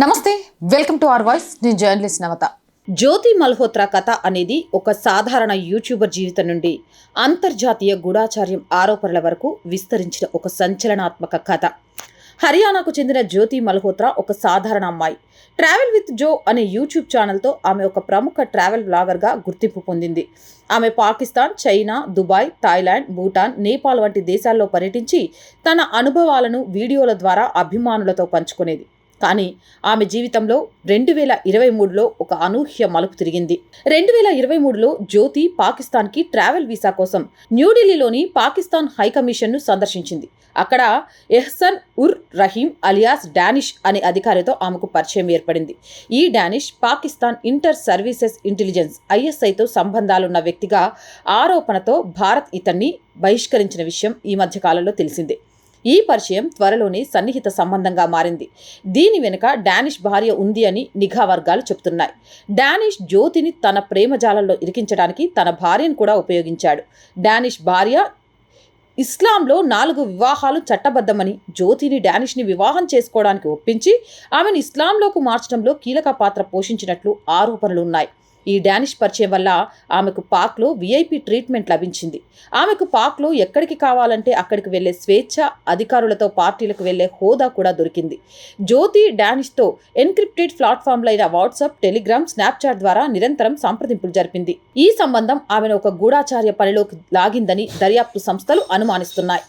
నమస్తే welcome to our voice. నేను journalist Navata. Jyoti Malhotra కథ అనేది ఒక సాధారణ యూట్యూబర్ జీవితం నుండి అంతర్జాతీయ గూఢాచార్యం ఆరోపణల వరకు విస్తరించిన ఒక సంచలనాత్మక కథ. హర్యానాకు చెందిన జ్యోతి మల్హోత్రా ఒక సాధారణ అమ్మాయి. ట్రావెల్ విత్ జో అనే యూట్యూబ్ ఛానల్తో ఆమె ఒక ప్రముఖ ట్రావెల్ బ్లాగర్గా గుర్తింపు పొందింది. ఆమె Pakistan China Dubai Thailand Bhutan Nepal వంటి దేశాల్లో పర్యటించి తన అనుభవాలను వీడియోల ద్వారా అభిమానులతో పంచుకునేది. కానీ ఆమె జీవితంలో రెండు వేల ఇరవై మూడులో ఒక అనూహ్య మలుపు తిరిగింది. రెండు వేల ఇరవై మూడులో జ్యోతి పాకిస్తాన్కి ట్రావెల్ వీసా కోసం న్యూఢిల్లీలోని పాకిస్తాన్ హైకమిషన్ను సందర్శించింది. అక్కడ ఎహ్సన్ ఉర్ రహీం అలియాస్ డానిష్ అనే అధికారితో ఆమెకు పరిచయం ఏర్పడింది. ఈ Danish Pakistan inter services intelligence ఐఎస్ఐతో సంబంధాలున్న వ్యక్తిగా ఆరోపణతో భారత్ ఇతన్ని బహిష్కరించిన విషయం ఈ మధ్యకాలంలో తెలిసిందే. ఈ పరిచయం త్వరలోనే సన్నిహిత సంబంధంగా మారింది. దీని వెనుక డానిష్ భార్య ఉంది అని నిఘా వర్గాలు చెబుతున్నాయి. డానిష్ జ్యోతిని తన ప్రేమజాలంలో ఇరికించడానికి తన భార్యను కూడా ఉపయోగించాడు. డానిష్ భార్య ఇస్లాంలో నాలుగు వివాహాలు చట్టబద్ధమని జ్యోతిని డానిష్ని వివాహం చేసుకోవడానికి ఒప్పించి ఆమెను ఇస్లాంలోకి మార్చడంలో కీలక పాత్ర పోషించినట్లు ఆరోపణలున్నాయి. ఈ డానిష్ పరిచయం వల్ల ఆమెకు పాక్లో విఐపి ట్రీట్మెంట్ లభించింది. ఆమెకు పాక్లో ఎక్కడికి కావాలంటే అక్కడికి వెళ్ళే స్వేచ్ఛ అధికారులతో పార్టీలకు వెళ్ళే హోదా కూడా దొరికింది. జ్యోతి డానిష్తో ఎన్క్రిప్టెడ్ ప్లాట్ఫామ్లైన వాట్సాప్ టెలిగ్రామ్ స్నాప్చాట్ ద్వారా నిరంతరం సంప్రదింపులు జరిపింది. ఈ సంబంధం ఆమెను ఒక గూఢాచార్య పనిలోకి లాగిందని దర్యాప్తు సంస్థలు అనుమానిస్తున్నాయి.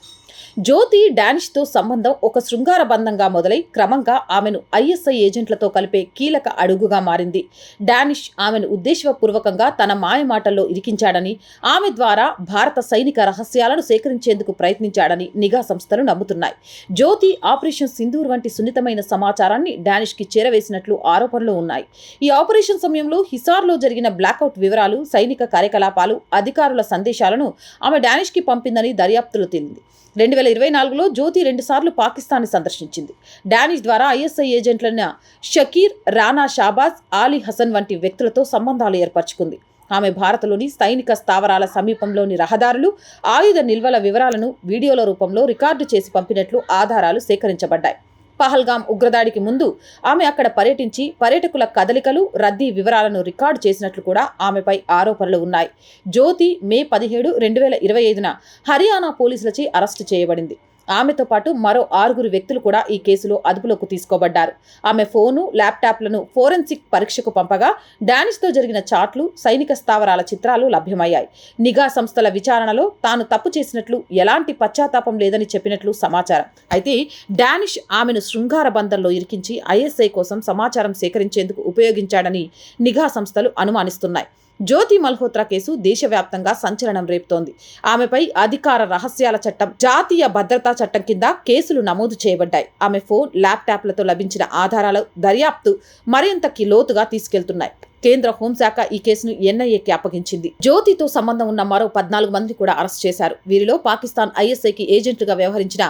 జ్యోతి డానిష్తో సంబంధం ఒక శృంగార బంధంగా మొదలై క్రమంగా ఆమెను ఐఎస్ఐ ఏజెంట్లతో కలిపే కీలక అడుగుగా మారింది. డానిష్ ఆమెను ఉద్దేశపూర్వకంగా తన మాయమాటల్లో ఇరికించాడని ఆమె ద్వారా భారత సైనిక రహస్యాలను సేకరించేందుకు ప్రయత్నించాడని నిఘా సంస్థలు నమ్ముతున్నాయి. జ్యోతి ఆపరేషన్ సింధూర్ వంటి సున్నితమైన సమాచారాన్ని డానిష్కి చేరవేసినట్లు ఆరోపణలు ఉన్నాయి. ఈ ఆపరేషన్ సమయంలో హిసార్లో జరిగిన బ్లాకౌట్ వివరాలు సైనిక కార్యకలాపాలు అధికారుల సందేశాలను ఆమె డానిష్కి పంపిందని దర్యాప్తులు తేలింది. రెండు వేల ఇరవై నాలుగులో జ్యోతి రెండుసార్లు పాకిస్తాన్ని సందర్శించింది. డానిష్ ద్వారా ఐఎస్ఐ ఏజెంట్లైన షకీర్ రానా షాబాజ్ ఆలీ హసన్ వంటి వ్యక్తులతో సంబంధాలు ఏర్పరచుకుంది. ఆమె భారత్లోని సైనిక స్థావరాల సమీపంలోని రహదారులు ఆయుధ నిల్వల వివరాలను వీడియోల రూపంలో రికార్డు చేసి పంపినట్లు ఆధారాలు సేకరించబడ్డాయి. పహల్గాం ఉగ్రదాడికి ముందు ఆమె అక్కడ పర్యటించి పర్యటకుల కదలికలు రద్దీ వివరాలను రికార్డు చేసినట్లు కూడా ఆమెపై ఆరోపణలు ఉన్నాయి. జ్యోతి మే పదిహేడు రెండు వేల ఇరవై ఐదున హర్యానా పోలీసులచే అరెస్టు చేయబడింది. ఆమెతో పాటు మరో ఆరుగురు వ్యక్తులు కూడా ఈ కేసులో అదుపులోకి తీసుకోబడ్డారు. ఆమె ఫోను ల్యాప్టాప్లను ఫోరెన్సిక్ పరీక్షకు పంపగా డానిష్తో జరిగిన చాట్లు సైనిక స్థావరాల చిత్రాలు లభ్యమయ్యాయి. నిఘా సంస్థల విచారణలో తాను తప్పు చేసినట్లు ఎలాంటి పశ్చాత్తాపం లేదని చెప్పినట్లు సమాచారం. అయితే డానిష్ ఆమెను శృంగార బంధంలో ఇరికించి ఐఎస్ఐ కోసం సమాచారం సేకరించేందుకు ఉపయోగించాడని నిఘా సంస్థలు అనుమానిస్తున్నాయి. జ్యోతి మల్హోత్రా కేసు దేశవ్యాప్తంగా సంచలనం రేపుతోంది. ఆమెపై అధికార రహస్యాల చట్టం జాతీయ భద్రతా చట్టం కింద కేసులు నమోదు చేయబడ్డాయి. ఆమె ఫోన్ ల్యాప్టాప్లతో లభించిన ఆధారాలు దర్యాప్తు మరింత లోతుగా తీసుకెళ్తున్నాయి. కేంద్ర హోంశాఖ ఈ కేసును ఎన్ఐఏకి అప్పగించింది జ్యోతితో సంబంధం ఉన్న మరో పద్నాలుగు మంది కూడా అరెస్ట్ చేశారు. వీరిలో పాకిస్తాన్ ఐఎస్ఐకి ఏజెంట్లుగా వ్యవహరించిన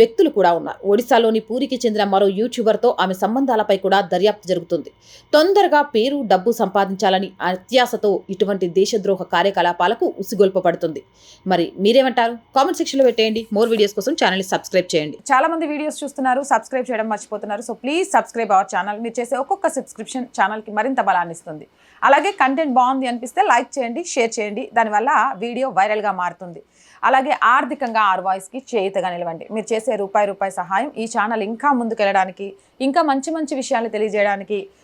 వ్యక్తులు కూడా ఉన్నారు. ఒడిశాలోని పూరికి చెందిన మరో యూట్యూబర్తో ఆమె సంబంధాలపై కూడా దర్యాప్తు జరుగుతుంది. తొందరగా పేరు డబ్బు సంపాదించాలని అత్యాశతో ఇటువంటి దేశద్రోహ కార్యకలాపాలకు ఉసిగొల్పబడుతుంది. మరి మీరేమంటారు? కామెంట్ సెక్షన్లో పెట్టేయండి. మోర్ వీడియోస్ కోసం ఛానల్ని సబ్స్క్రైబ్ చేయండి. చాలా మంది వీడియోస్ చూస్తున్నారు సబ్స్క్రైబ్ చేయడం మర్చిపోతున్నారు. So please subscribe our channel. మీరు చేసే ఒక్కొక్క సబ్స్క్రిప్షన్ ఛానల్కి మరింత బలాన్ని ఇస్తుంది. అలాగే కంటెంట్ బాగుంది అనిపిస్తే లైక్ చేయండి షేర్ చేయండి. దానివల్ల వీడియో వైరల్గా మారుతుంది. అలాగే ఆర్థికంగా ఆర్ వాయిస్కి చేయితగా నిలవండి. మీరు చేసే రూపాయి రూపాయి సహాయం ఈ ఛానల్ ఇంకా ముందుకెళ్ళడానికి ఇంకా మంచి మంచి విషయాలు తెలియజేయడానికి